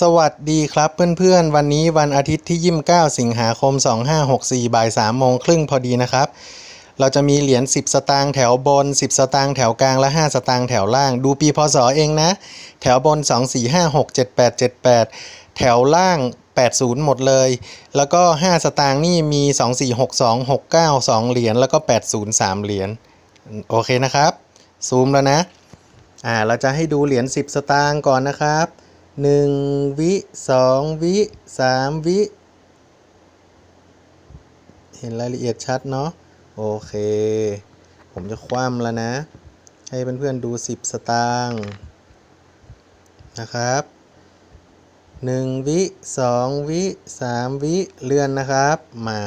สวัสดีครับเพื่อนๆ วันนี้วันอาทิตย์ที่ 29 สิงหาคม 2564 บ่าย3โมงครึ่งพอดีนะครับ เราจะมีเหรียญ 10 สตางค์แถวบน 10 สตางค์แถวกลางและ 5 สตางค์แถวล่าง ดูปีพศเองนะ แถวบน 2 4 5 6 7 8 7 8 แถวล่าง 80 หมดเลย แล้วก็ 5 สตางค์นี่มี 2 4 6 2 6 9 2 เหรียญแล้วก็ 80 3 เหรียญโอเคนะครับ ซูมแล้วนะอ่าเราจะให้ดูเหรียญ 10 สตางค์ก่อนนะครับ 1วิ2วิ3วิ เห็นรายละเอียดชัดเนาะโอเค ผมจะคว่ำแล้วนะ ให้เพื่อนๆดู 10 สตางค์นะครับ 1 วิ 2 วิ 3 วิเลื่อนนะครับมา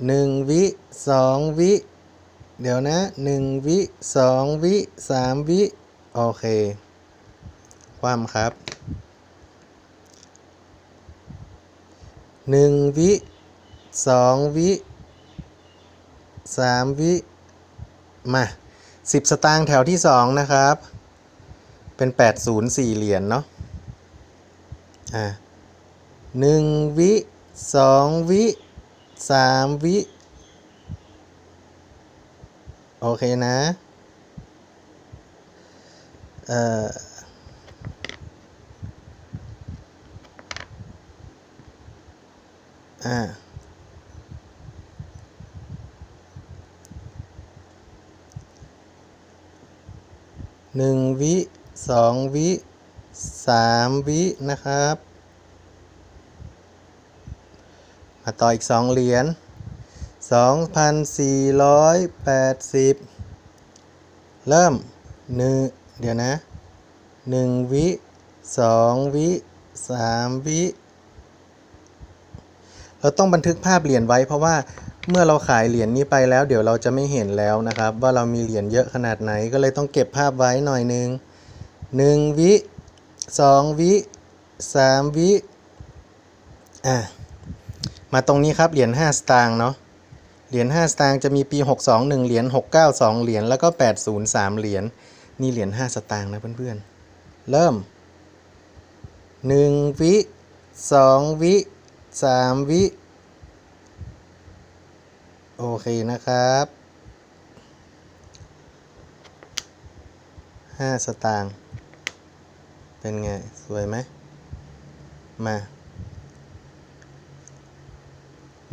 1 วิ 2 วิ เดี๋ยวนะ 1 วิ 2 วิ 3 วิ โอเค ว่ำครับ 1 วิ 2 วิ 3 วิ มา 10 สตางค์แถวที่ 2 นะครับ เป็น 804 เหรียญเนาะอ่า1วิ2วิ3วิ โอเคนะ เอ่อ อ่าหนึ่งวิสองวิสามวินะครับ มาต่ออีกสองเหรียญสองพันสี่ร้อยแปดสิบเริ่มหนึ่งเดี๋ยวนะหนึ่งวิสองวิสามวิ เราต้องบันทึกภาพเหรียญไว้เพราะว่าเมื่อเราขายเหรียญนี้ไปแล้ว เดี๋ยวเราจะไม่เห็นแล้วนะครับ ว่าเรามีเหรียญเยอะขนาดไหนก็เลยต้องเก็บภาพไว้หน่อยหนึ่งหนึ่งวิสองวิสามวิอะมาตรงนี้ครับเหรียญ5สตางค์เนาะเหรียญ5สตางค์จะมีปี 62 1เหรียญ69 2เหรียญแล้วก็ 80 3เหรียญนี่เหรียญ5สตางค์นะเพื่อนๆเริ่ม 1 วิ 2 วิ 3วิ โอเคนะครับ5สตางค์เป็นไง สวยไหม มา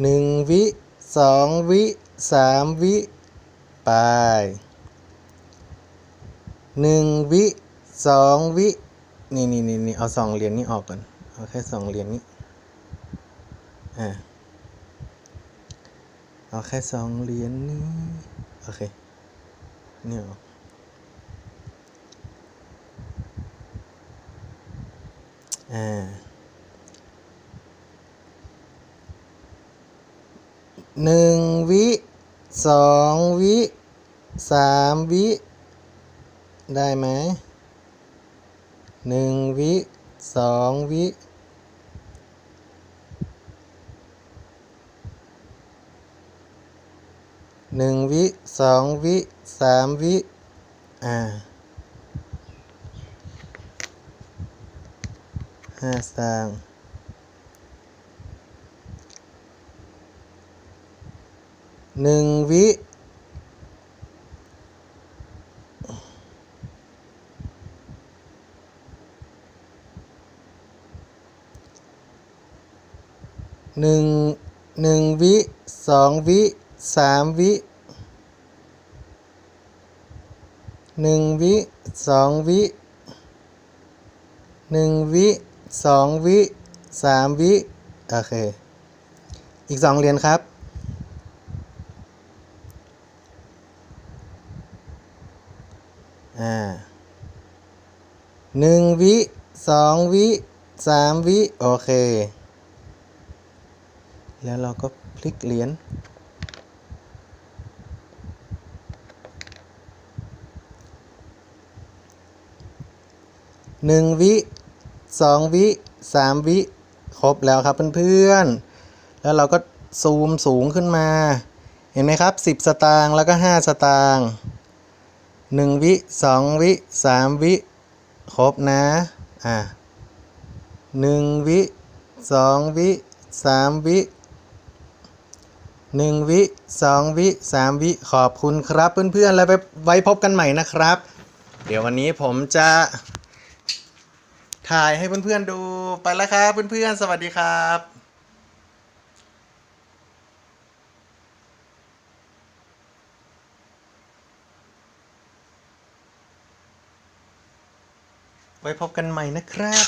1วิ2วิ3วิไป1วิ2วินี่นี่นี่นี่เอาสองเหรียญนี้ออกก่อน เอาแค่สองเหรียญนี้ อ่าเอาแค่สองเหรียญนี้ โอเค นี่อออ่าหนึ่งวิสองวิสามวิ ได้ไหมหนึ่งวิสองวิ หนึ่งวิสองวิสามวิอ่าห้าสางหนึ่งวิหนึ่งหนึ่งวิสองวิ สามวิหนึ่งวิสองวิหนึ่งวิสองวิสามวิโอเค อีกสองเหรียญครับอ่าหนึ่งวิสองวิสามวิโอเค แล้วเราก็พลิกเหรียญ หนึ่งวิสองวิสามวิ ครบแล้วครับเพื่อนๆ แล้วเราก็ซูมสูงขึ้นมา เห็นไหมครับ 10 สตางค์แล้วก็ 5 สตางค์1 วิ 2 วิ 3 วิ ครบนะ อะหนึ่งวิสองวิสามวิหนึ่งวิสองวิสามวิ ขอบคุณครับเพื่อนๆ แล้วไปไว้พบกันใหม่นะครับ เดี๋ยววันนี้ผมจะ ถ่ายให้เพื่อนๆดูไปแล้วครับ เพื่อนๆ สวัสดีครับไว้พบกันใหม่นะครับ